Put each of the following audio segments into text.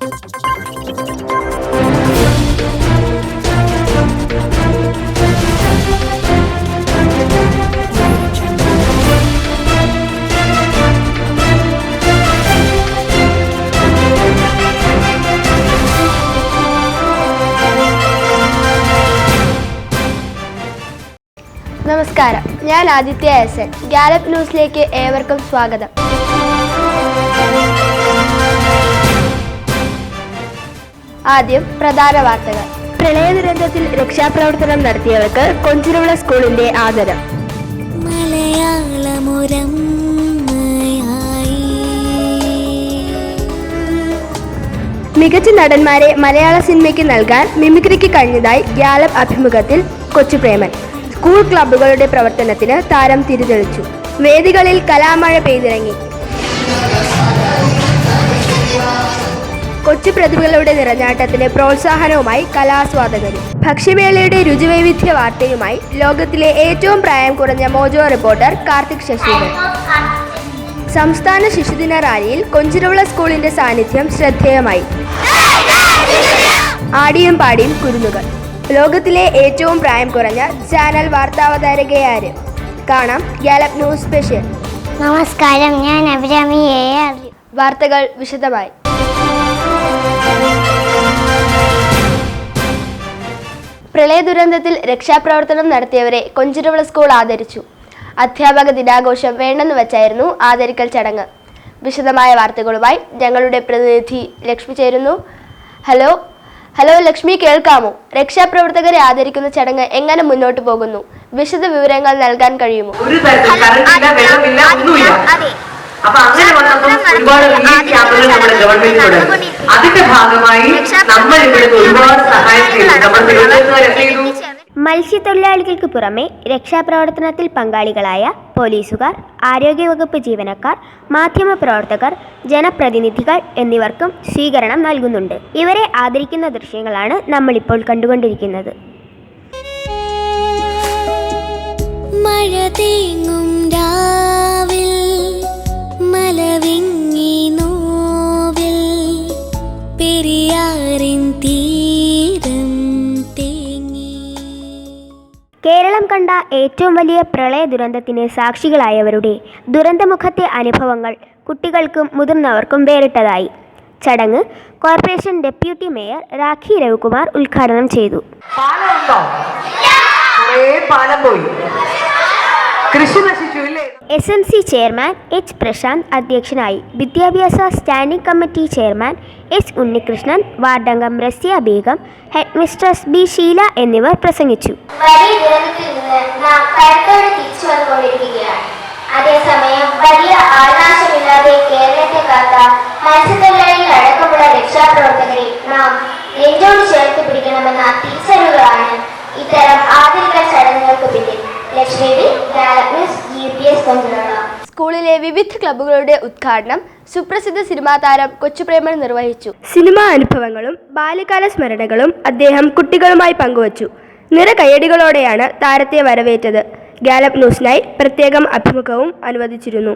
നമസ്കാരം. ഞാൻ Aditya S N. Gallup ന്യൂസിലേക്ക് ഏവർക്കും സ്വാഗതം. ആദ്യം പ്രധാന വാർത്തകൾ. പ്രളയ ദുരന്തത്തിൽ രക്ഷാപ്രവർത്തനം നടത്തിയവർക്ക് കൊഞ്ചിരുള്ള സ്കൂളിന്റെ ആദരം. മലയാളമുരം മികച്ച നടന്മാരെ മലയാള സിനിമയ്ക്ക് നൽകാൻ മിമിക്രിക്ക് കഴിഞ്ഞതായി ഗ്യാലബ് അഭിമുഖത്തിൽ കൊച്ചുപ്രേമൻ. സ്കൂൾ ക്ലബ്ബുകളുടെ പ്രവർത്തനത്തിന് താരം തിരിതെളിച്ചു. വേദികളിൽ കലാമഴ പെയ്തിറങ്ങി. കൊച്ചു പ്രതിഭകളുടെ നിറഞ്ഞാട്ടത്തിന് പ്രോത്സാഹനവുമായി കലാസ്വാദകരും. ഭക്ഷ്യമേളയുടെ രുചിവൈവിധ്യ വാർത്തയുമായി ലോകത്തിലെ ഏറ്റവും പ്രായം കുറഞ്ഞ മോജോ റിപ്പോർട്ടർ കാർത്തിക് ശശീന്ദ്രൻ സംസ്ഥാന ശിശുദിന റാലിയിൽ കൊഞ്ചിരുള്ള സ്കൂളിന്റെ സാന്നിധ്യം ശ്രദ്ധേയമായി. ആടിയും പാടിയും കുരുന്നുകൾ. ലോകത്തിലെ ഏറ്റവും പ്രായം കുറഞ്ഞ ചാനൽ വാർത്താവതാരകയാര് കാണാം ഗാലപ് ന്യൂസ് സ്പെഷ്യൽ. നമസ്കാരം ഞാൻ അഭിരാമി വാർത്തകൾ വിശദമായി. പ്രളയ ദുരന്തത്തിൽ രക്ഷാപ്രവർത്തനം നടത്തിയവരെ കൊഞ്ചിരുവിള സ്കൂൾ ആദരിച്ചു. അധ്യാപക ദിനാഘോഷം വേണ്ടെന്ന് വെച്ചായിരുന്നു ആദരിക്കൽ ചടങ്ങ്. വിശദമായ വാർത്തകളുമായി ഞങ്ങളുടെ പ്രതിനിധി ലക്ഷ്മി ചേരുന്നു. ഹലോ ഹലോ ലക്ഷ്മി കേൾക്കാമോ? രക്ഷാപ്രവർത്തകരെ ആദരിക്കുന്ന ചടങ്ങ് എങ്ങനെ മുന്നോട്ട് പോകുന്നു? വിശദ വിവരങ്ങൾ നൽകാൻ കഴിയുമോ? ഒരു തരത്തിൽ കറണ്ടില്ല വെള്ളമില്ല ഒന്നുമില്ല. അപ്പൊ അങ്ങനെ വന്നപ്പോൾ ഒരുപാട് റിലീഫ് ക്യാമ്പുകൾ നമ്മുടെ ഗവൺമെന്റ് തുടങ്ങി അതിന്റെ ഭാഗമായി നമ്മൾ ഇവിടുന്ന് ഒരുപാട് സഹായം ചെയ്തു. നമ്മൾ തിരുവനന്തപുരം എന്ത് ചെയ്തു? മത്സ്യത്തൊഴിലാളികൾക്ക് പുറമെ രക്ഷാപ്രവർത്തനത്തിൽ പങ്കാളികളായ പോലീസുകാർ ആരോഗ്യവകുപ്പ് ജീവനക്കാർ മാധ്യമപ്രവർത്തകർ ജനപ്രതിനിധികൾ എന്നിവർക്കും സ്വീകരണം നൽകുന്നുണ്ട്. ഇവരെ ആദരിക്കുന്ന ദൃശ്യങ്ങളാണ് നമ്മളിപ്പോൾ കണ്ടുകൊണ്ടിരിക്കുന്നത്. മഴ തേങ്ങും കേരളം കണ്ട ഏറ്റവും വലിയ പ്രളയ ദുരന്തത്തിന് സാക്ഷികളായവരുടെ ദുരന്തമുഖത്തെ അനുഭവങ്ങൾ കുട്ടികൾക്കും മുതിർന്നവർക്കും വേറിട്ടതായി. ചടങ്ങ് corporation deputy mayor Rakhi Ravikumar ഉദ്ഘാടനം ചെയ്തു. പാലം പോയി. കൃഷി S M C chairman H Prashanth അധ്യക്ഷനായി വിദ്യാഭ്യാസ standing committee chairman S Unnikrishnan വാർഡംഗം Raziya Begum head mistress B Sheela എന്നിവർ പ്രസംഗിച്ചു. വലിയ ദുരന്തത്തിൽ തിരിച്ചു അതേസമയം വലിയ ആൾനാശമില്ലാതെ കേരളത്തെ കാത്ത മത്സ്യത്തൊഴിലാളികൾ അടക്കമുള്ള രക്ഷാപ്രവർത്തകരെ നാം നെഞ്ചോട് ചേർത്ത് പിടിക്കണമെന്ന തിരിച്ചറിവുകളാണ് ഇത്തരം ആധുനിക ചടങ്ങുകൾക്ക് പിന്നിൽ Lakshmi B news G P S കൊണ്ടുള്ള സ്കൂളിലെ വിവിധ ക്ലബ്ബുകളുടെ ഉദ്ഘാടനം സുപ്രസിദ്ധ സിനിമാ താരം കൊച്ചുപ്രേമൻ നിർവഹിച്ചു. സിനിമാ അനുഭവങ്ങളും ബാല്യകാല സ്മരണകളും അദ്ദേഹം കുട്ടികളുമായി പങ്കുവച്ചു. നിറ കയ്യടികളോടെയാണ് താരത്തെ വരവേറ്റത്. ഗാലപ് ന്യൂസിനായി പ്രത്യേകം അഭിമുഖവും അനുവദിച്ചിരുന്നു.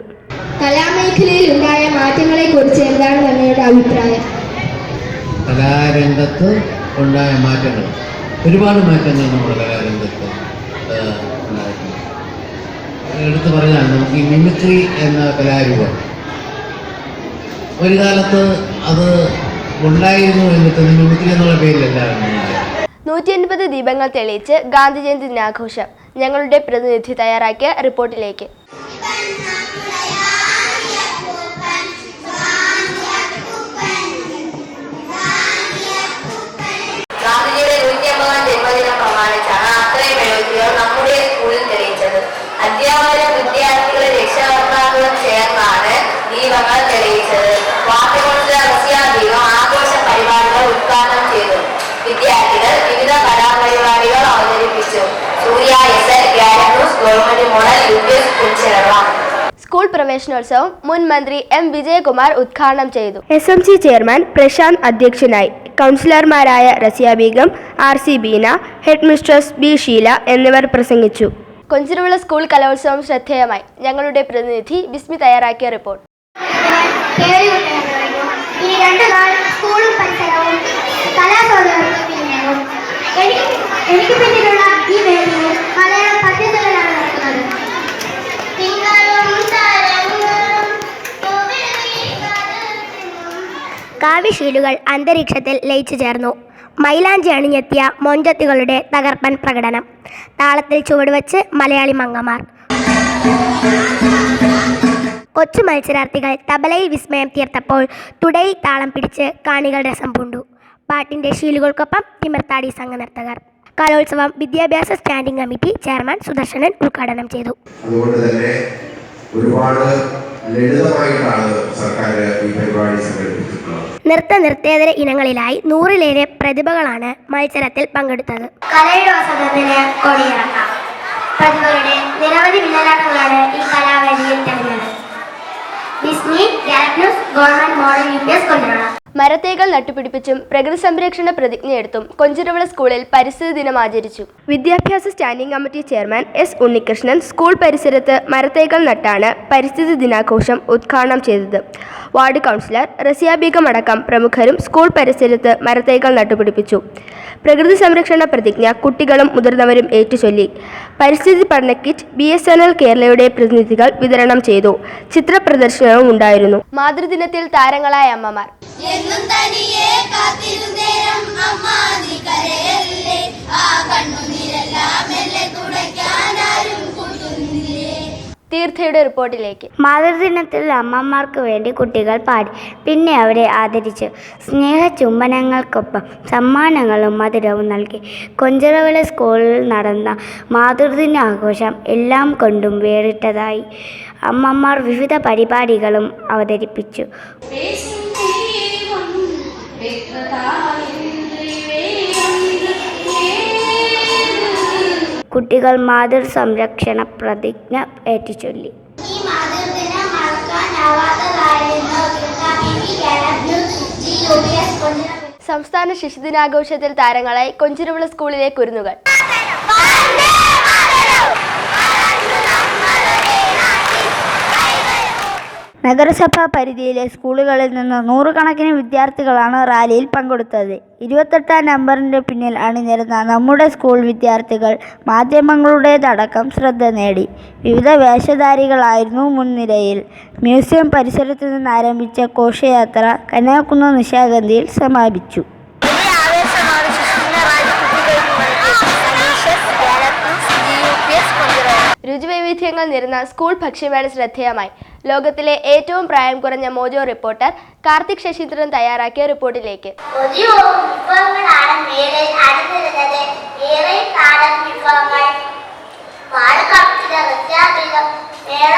കലാമേഖലയിൽ ഉണ്ടായ മാറ്റങ്ങളെ കുറിച്ച് എന്താണ് അങ്ങയുടെ അഭിപ്രായം? കലാരംഗത്ത് ഉണ്ടായ മാറ്റങ്ങൾ. ഒരുപാട് മാറ്റങ്ങൾ നമ്മുടെ കലാരംഗത്ത് എടുത്തു പറഞ്ഞാൽ നമുക്ക് ഈ മിമിക്രി എന്ന കലാരൂപം. ഒരു കാലത്ത് അത് ഉണ്ടായിരുന്നു എന്നിട്ട് മിമിക്രി എന്നുള്ള പേരിലല്ല നൂറ്റി അൻപത് ദീപങ്ങൾ തെളിയിച്ച് ഗാന്ധിജയന്തി ദിനാഘോഷം ഞങ്ങളുടെ പ്രതിനിധി തയ്യാറാക്കിയ റിപ്പോർട്ടിലേക്ക്. സ്കൂൾ പ്രവേശനോത്സവം മുൻ മന്ത്രി എം വിജയകുമാർ ഉദ്ഘാടനം ചെയ്തു. S M C chairman Prashanth അധ്യക്ഷനായി. കൗൺസിലർമാരായ Raziya Beegum R C Beena headmistress B Sheela എന്നിവർ പ്രസംഗിച്ചു. കൊഞ്ചിരുവിള സ്കൂൾ കലോത്സവം ശ്രദ്ധേയമായി. ഞങ്ങളുടെ പ്രതിനിധി ബിസ്മി തയ്യാറാക്കിയ റിപ്പോർട്ട്. കേറി ഈ രണ്ടു നാൾ സ്കൂളും പരിസരവും കലാസൗകര്യവും എനിക്ക് എനിക്ക് പിന്നിലുള്ള ഈ വേദിയിൽ കാവ്യശീലുകൾ അന്തരീക്ഷത്തിൽ ലയിച്ചു ചേർന്നു. മൈലാഞ്ചി അണിഞ്ഞെത്തിയ മൊഞ്ചത്തികളുടെ തകർപ്പൻ പ്രകടനം. താളത്തിൽ ചുവടുവച്ച് മലയാളി മങ്ങമാർ. കൊച്ചു മത്സരാർത്ഥികൾ തബലയിൽ വിസ്മയം തീർത്തപ്പോൾ തുടയിൽ താളം പിടിച്ച് കാണികൾ രസം പൂണ്ടു. പാട്ടിന്റെ ശീലുകൾക്കൊപ്പം തിമിർത്താടി സംഘനർത്തകർ കലോത്സവം വിദ്യാഭ്യാസ സ്റ്റാൻഡിംഗ് കമ്മിറ്റി ചെയർമാൻ സുദർശനൻ ഉദ്ഘാടനം ചെയ്തു. അതുകൊണ്ട് തന്നെ ഒരുപാട് ലളിതമായിട്ടാണ് സർക്കാർ ഈ പരിപാടി സംഘടിപ്പിച്ചിട്ടുള്ളത്. നൃത്ത നൃത്തേതര ഇനങ്ങളിലായി നൂറിലേറെ പ്രതിഭകളാണ് മത്സരത്തിൽ പങ്കെടുത്തത്. കലയുടെ വസന്തത്തിന് കൊടിയിറക്കാം. പ്രതിഭകളുടെ നിരവധി വില്ലനാട്ടങ്ങളാണ് ഈ കലാവേദിയിൽ തെളിഞ്ഞത് Disney ഗ്യാലപ്നൂസ് government model U P S കൊണ്ടുവരണം. മരത്തൈകൾ നട്ടുപിടിപ്പിച്ചും പ്രകൃതി സംരക്ഷണ പ്രതിജ്ഞയെടുത്തും കൊഞ്ചിരവിള സ്കൂളിൽ പരിസ്ഥിതി ദിനം ആചരിച്ചു. വിദ്യാഭ്യാസ standing committee chairman S Unnikrishnan school പരിസരത്ത് മരത്തേകൾ നട്ടാണ് പരിസ്ഥിതി ദിനാഘോഷം ഉദ്ഘാടനം ചെയ്തത്. വാർഡ് കൗൺസിലർ റസിയ ബീഗം അടക്കം പ്രമുഖരും സ്കൂൾ പരിസരത്ത് മരത്തേകൾ നട്ടുപിടിപ്പിച്ചു. പ്രകൃതി സംരക്ഷണ പ്രതിജ്ഞ കുട്ടികളും മുതിർന്നവരും ഏറ്റുചൊല്ലി. പരിസ്ഥിതി പഠന kit B S N L കേരളയുടെ പ്രതിനിധികൾ വിതരണം ചെയ്തു. ചിത്രപ്രദർശനവും ഉണ്ടായിരുന്നു. മാതൃദിനത്തിൽ താരങ്ങളായ അമ്മമാർ എന്നും തനിയെ കാത്തിരുന്നേരം അമ്മ നീ കരയല്ലേ ആ കണ്ണുനീരെല്ലാം എന്നെ തുടയ്ക്കാൻ ആരും കൂട്ടുന്നില്ലേ? തീർത്ഥയുടെ റിപ്പോർട്ടിലേക്ക്. മാതൃദിനത്തിൽ അമ്മമാർക്ക് വേണ്ടി കുട്ടികൾ പാടി. പിന്നെ അവരെ ആദരിച്ചു സ്നേഹ ചുംബനങ്ങൾക്കൊപ്പം സമ്മാനങ്ങളും മധുരവും നൽകി. കൊഞ്ചറവിള സ്കൂളിൽ നടന്ന മാതൃദിന ആഘോഷം എല്ലാം കൊണ്ടും വേറിട്ടതായി അമ്മമാർ വിവിധ പരിപാടികളും അവതരിപ്പിച്ചു. കുട്ടികൾ മാതൃ സംരക്ഷണ പ്രതിജ്ഞ ഏറ്റുചൊല്ലി. സംസ്ഥാന ശിശുദിനാഘോഷത്തിൽ താരങ്ങളായി കൊഞ്ചിരുവിള സ്കൂളിലെ കുരുന്നുകൾ. നഗരസഭാ പരിധിയിലെ സ്കൂളുകളിൽ നിന്ന് നൂറുകണക്കിന് വിദ്യാർത്ഥികളാണ് റാലിയിൽ പങ്കെടുത്തത്. ഇരുപത്തെട്ടാം നമ്പറിന്റെ പിന്നിൽ അണിനിരുന്ന നമ്മുടെ സ്കൂൾ വിദ്യാർത്ഥികൾ മാധ്യമങ്ങളുടേതടക്കം ശ്രദ്ധ നേടി. വിവിധ വേഷധാരികളായിരുന്നു മുൻനിരയിൽ. മ്യൂസിയം പരിസരത്തു നിന്ന് ആരംഭിച്ച ഘോഷയാത്ര കന്യാകുന്ന നിശാഗന്ധിയിൽ സമാപിച്ചു. രുചിവൈവിധ്യങ്ങൾ നിറഞ്ഞ സ്കൂൾ ഭക്ഷ്യമേള ശ്രദ്ധേയമായി. ലോകത്തിലെ ഏറ്റവും പ്രായം കുറഞ്ഞ മോജോ റിപ്പോർട്ടർ കാർത്തിക് ശശീന്ദ്രൻ തയ്യാറാക്കിയ റിപ്പോർട്ടിലേക്ക്. പുതിയ വിഭവങ്ങളാണ് മേളിൽ അണിനിരുന്നത്. ഏറെ നാടൻ വിഭവങ്ങൾ. പാലക്കാട്ടിലെ വിദ്യാപീഠം മേള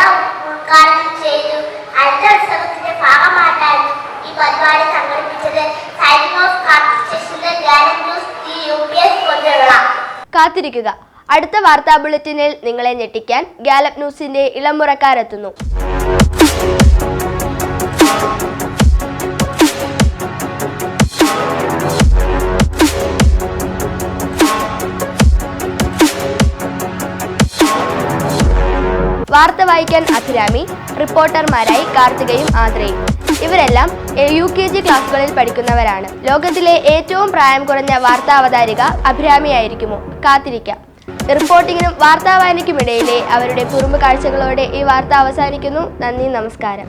ഉദ്ഘാടനം ചെയ്തു. അടുത്ത ഉത്സവത്തിന്റെ ഭാഗമായിട്ടായിരുന്നു ഈ പരിപാടി സംഘടിപ്പിച്ചത്. സൈനിങ് ഓഫ് കാർത്തിക് ശശീന്ദ്രൻ ഗാനം news T U P S കൊണ്ടുവരണം കാത്തിരിക്കുക. അടുത്ത വാർത്താ ബുള്ളറ്റിനിൽ നിങ്ങളെ ഞെട്ടിക്കാൻ ഗാലപ് ന്യൂസിന്റെ ഇളമുറക്കാരെത്തുന്നു. വാർത്ത വായിക്കാൻ അഭിരാമി റിപ്പോർട്ടർമാരായി കാർത്തികയും ആന്ധ്രയും. ഇവരെല്ലാം യു കെ ജി ക്ലാസ്സുകളിൽ പഠിക്കുന്നവരാണ്. ലോകത്തിലെ ഏറ്റവും പ്രായം കുറഞ്ഞ വാർത്താ അവതാരിക അഭിരാമിയായിരിക്കുമോ? കാത്തിരിക്കാം. റിപ്പോർട്ടിങ്ങിനും വായനയ്ക്കുമിടയിലെ അവരുടെ കുറുമ്പ് കാഴ്ചകളോടെ ഈ വാർത്ത അവസാനിക്കുന്നു. നന്ദി നമസ്കാരം.